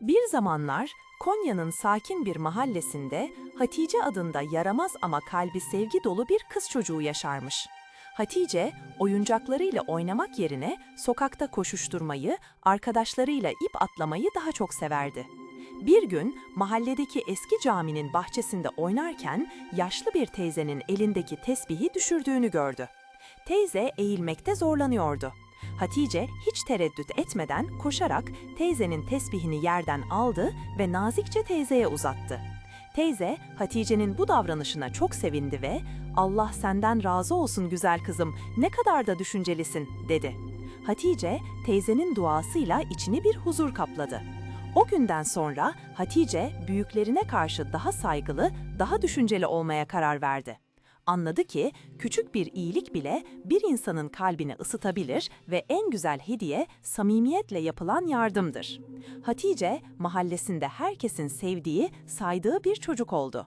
Bir zamanlar Konya'nın sakin bir mahallesinde Hatice adında yaramaz ama kalbi sevgi dolu bir kız çocuğu yaşarmış. Hatice, oyuncaklarıyla oynamak yerine sokakta koşuşturmayı, arkadaşlarıyla ip atlamayı daha çok severdi. Bir gün mahalledeki eski caminin bahçesinde oynarken yaşlı bir teyzenin elindeki tesbihi düşürdüğünü gördü. Teyze eğilmekte zorlanıyordu. Hatice hiç tereddüt etmeden koşarak teyzenin tesbihini yerden aldı ve nazikçe teyzeye uzattı. Teyze, Hatice'nin bu davranışına çok sevindi ve "Allah senden razı olsun güzel kızım, ne kadar da düşüncelisin." dedi. Hatice, teyzenin duasıyla içini bir huzur kapladı. O günden sonra Hatice büyüklerine karşı daha saygılı, daha düşünceli olmaya karar verdi. Anladı ki küçük bir iyilik bile bir insanın kalbini ısıtabilir ve en güzel hediye samimiyetle yapılan yardımdır. Hatice mahallesinde herkesin sevdiği, saydığı bir çocuk oldu.